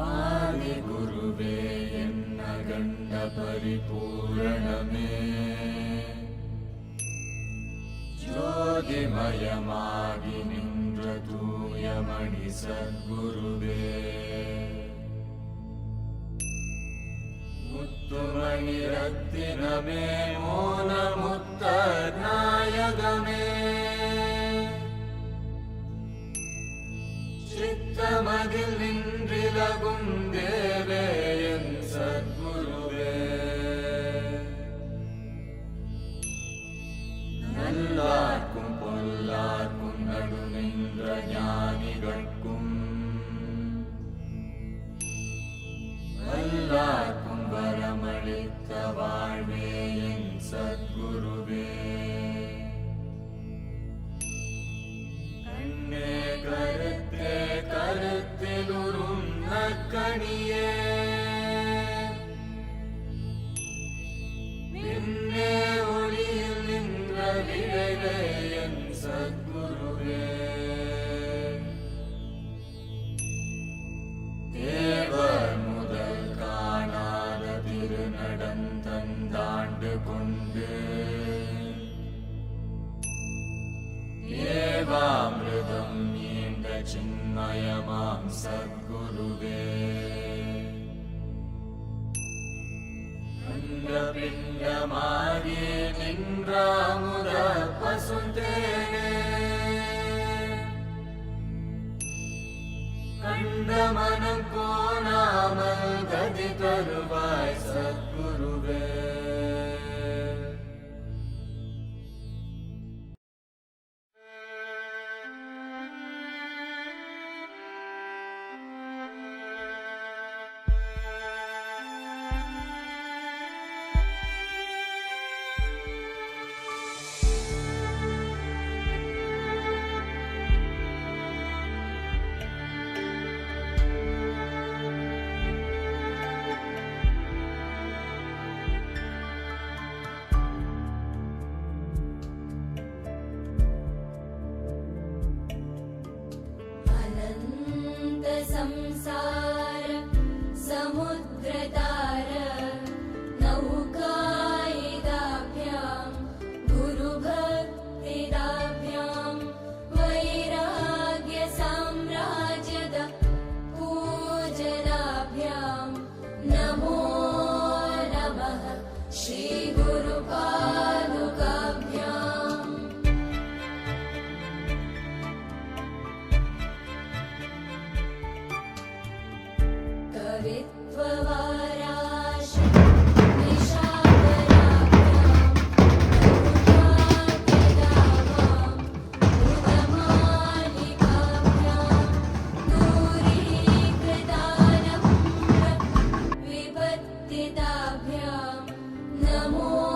ஆதி குருவே என்ன கண்ட பரிபூரணமே. ஜோதிமயமாகி நின்ற தூயமணி சத்குருவே. முத்துமணி ரத்தினமே மோன முத்த நாயகமே சித்தமதில் நின்றிலகும் لهم संसार समुद्रतार नौकायिदाभ्याम् गुरुभक्तिदाभ्याम् वैराग्यसाम्राजद पूजदाभ्याम् नमो नमः। श्री 的梦。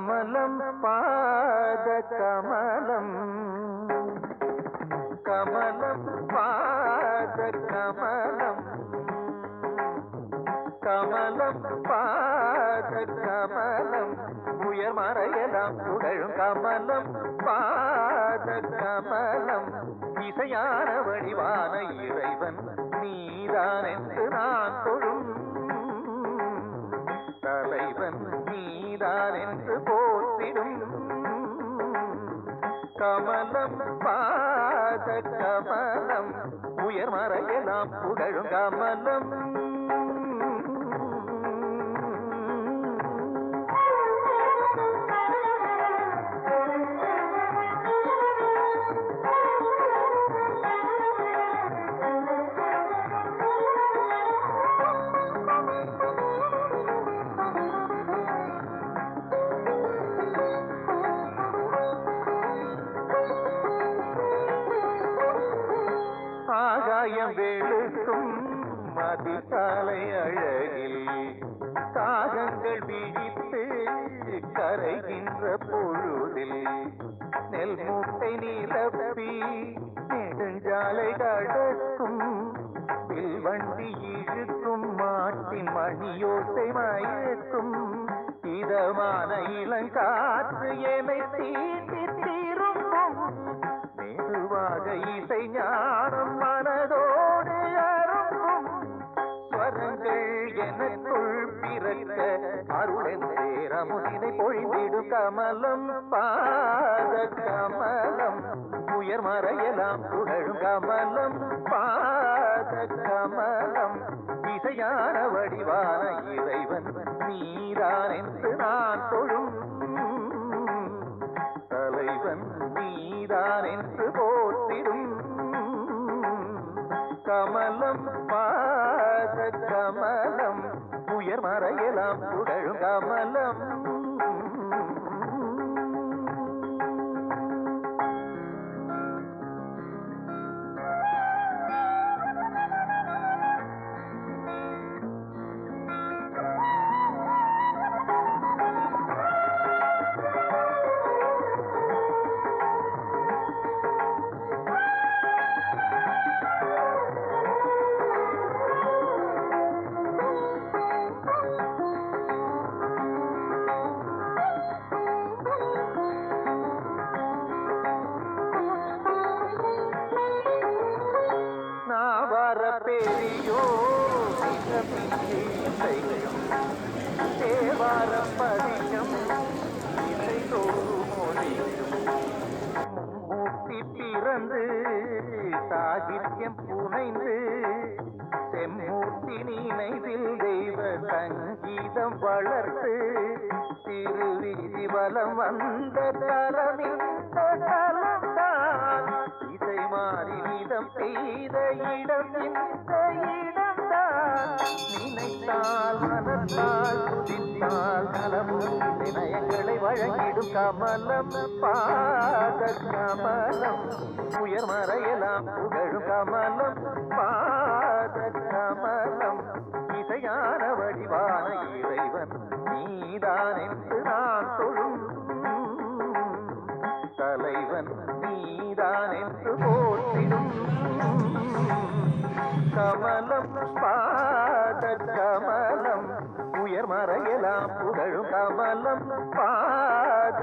கமலம் பாத கமலம். கமலம் பாத கமலம். கமலம் பாத கமலம். உயர் மறையலாம் புகழும் கமலம் பாத கமலம். இசையான வடிவான இறைவன் நீதான் என்று நான் தொழும் தலைவன் நீதான் என்று போற்றிடும். கமலம் பாத கமலம் உயர் மறையலாம் புகழும் கமலம். கரைகின்ற பொழுதில் நெல் மூட்டை நிரப்பி நெடுஞ்சாலை கடக்கும் வண்டி இழுக்கும் மாட்டின் மணியோசை மயக்கும் இதமான இளங்காற்று எனை தீண்டி தீரும்பும் மெதுவாக இசை ஞானம் மனதோ மனத்துள் பிறக்க அருளன் சேரமுதினை பொழிந்திடும் கமலம் பாத கமலம். உயர் மறையலாம் புகழும் கமலம் பாத கமலம். இசையான வடிவான இறைவன் நீதான் என்று நான் தொழும். தலைவன் நீதான் என்று போற்றிடும். கமலம் பாத கமலம் உயர் மறையலாம் புகழும் கமலம். செம்மூர்த்தி தெய்வ சங்கீதம் வளர்த்து திருவிதி வலம் வந்த தலமிந்த தலம்தான் இசை மாறி நிதம் செய்த இடம். இந்த இடம்தான் நினைத்தால் மனத்தால் துதித்தால் நலமும் வினயங்களை வழங்கிடும் கமலம். பாத கமலம். உயர் மறையலாம் புகழும் கமலம். பாத கமலம். இசையான வடிவான இறைவன் நீதான் என்று நான் தொழும் தலைவன் நீதான் என்று போற்றிடும். கமலம் பாத கமலம் உயர் மறையலாம் புகழும். கமலம் பாத